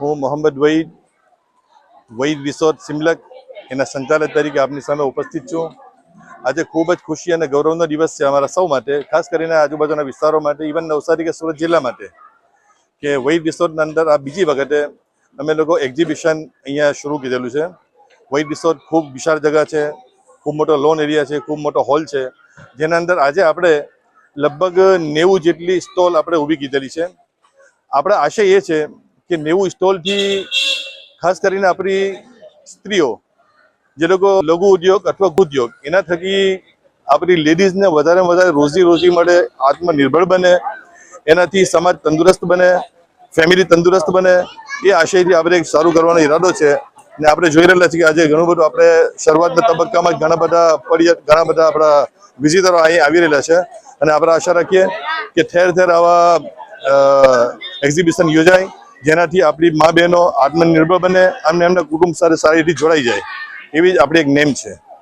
હું મોહમ્મદ વહીદ વહીદ વિસોદ સિમલક, એના સંચાલક તરીકે આપની સામે ઉપસ્થિત છું. આજે ખૂબ જ ખુશી અને ગૌરવનો દિવસ છે અમારા સૌ માટે, ખાસ કરીને આજુબાજુના વિસ્તારો માટે ઇવન નવસારી કે સુરત જિલ્લા માટે, કે વહીદ રિસોર્ટના અંદર આ બીજી વખતે અમે લોકો એક્ઝિબિશન અહીંયા શરૂ કીધેલું છે. વહીદ રિસોર્ટ ખૂબ વિશાળ જગા છે, ખૂબ મોટો લોન એરિયા છે, ખૂબ મોટો હોલ છે, જેના અંદર આજે આપણે લગભગ નેવું જેટલી સ્ટોલ આપણે ઊભી કીધેલી છે. આપણે આશય એ છે કે નેવું સ્ટોલથી ખાસ કરીને આપણી સ્ત્રીઓ, જે લોકો લઘુ ઉદ્યોગ અથવા ઉદ્યોગ, એના થકી આપણી લેડીઝને વધારે વધારે રોજી રોજી મળે, આત્મનિર્ભર બને, એનાથી સમાજ તંદુરસ્ત બને ફેમિલી તંદુરસ્ત બને, એ આશયથી આપણે એક સારું કરવાનો ઈરાદો છે. ને આપણે જોઈ રહેલા છીએ કે આજે ઘણું બધું આપણે શરૂઆતના તબક્કામાં ઘણા બધા પર્યટ ઘણા બધા આપણા વિઝિટરો અહીં આવી રહેલા છે. અને આપણે આશા રાખીએ કે ઠેર ઠેર આવા એક્ઝિબિશન યોજાય. જેનાથી આપણી મા બહેનો આત્મનિર્ભર બને અને એમના કુટુંબ સાથે સારી રીતે જોડાઈ જાય. એવી જ આપણી એક નેમ છે.